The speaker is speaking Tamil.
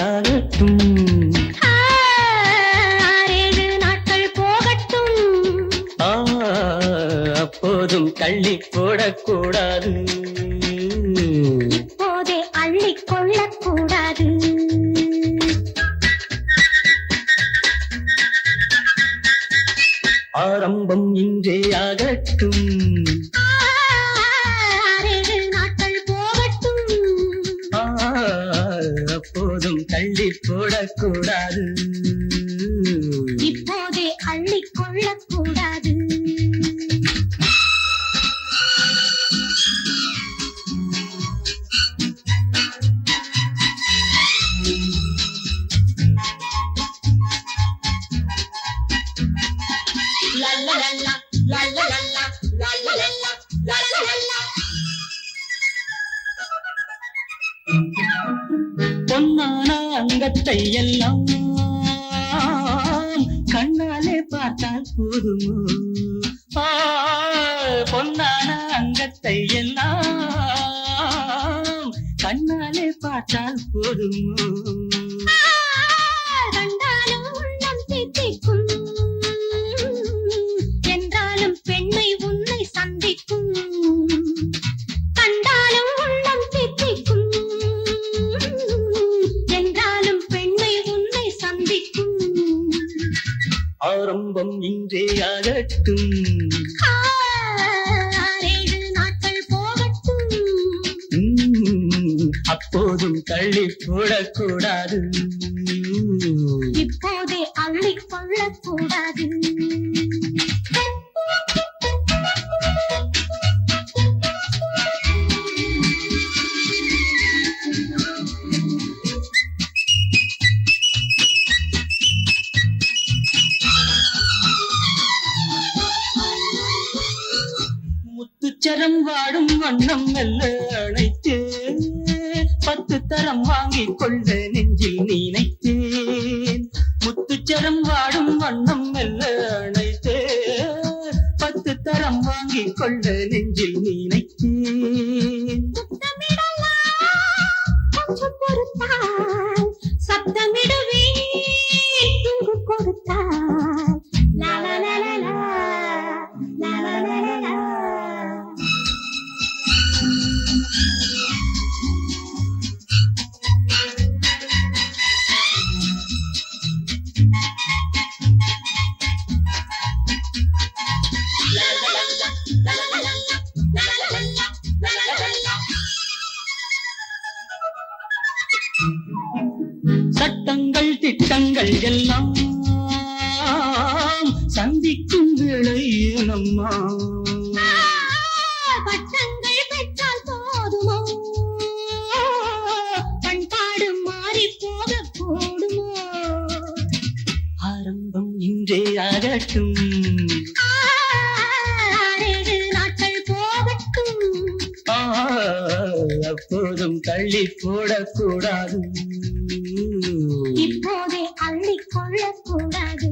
ஆகட்டும். ஆறேழு நாட்கள் போகட்டும். அப்போதும் தள்ளி போடக்கூடாது. இப்போதே அள்ளிக் கொள்ளக்கூடாது. ஆரம்பம் இன்றே ஆகட்டும். நாட்கள் போகட்டும். தள்ளி போடக்கூடாது. உலகத்தை எல்லாம் கண்ணாலே பார்த்தால் போதுமோ? பொன்னான அங்கத்தை எல்லாம் கண்ணாலே பார்த்தால் போதுமோ? ஆரம்பம் இன்றே ஆகட்டும் அப்போதும் தள்ளி போடக்கூடாது. இப்போதே அள்ளிக் கொள்ளக்கூடாது. முத்துச்சரம் வாடும் வண்ணம் மெல்ல அழைத்து பத்து தரம் வாங்கிக் கொள்ள நெஞ்சில் நினைத்தேன். முத்துச்சரம் வாடும் வண்ணம் மெல்ல அழைத்து பத்து தரம் வாங்கிக் கொள்ள நெஞ்சில் நினைத்தேன். சத்தமிடவே சட்டங்கள் திட்டங்கள் எல்லாம் சந்திக்கும் வேளை நம்மா. பட்டங்கள் பெற்றால் போதுமோ? பண்பாடு மாறி போக கூடுமோ? ஆரம்பம் இன்றே ஆகட்டும். எப்போதும் தள்ளி போடக்கூடாது இப்போதே அள்ளி கொள்ளக்கூடாது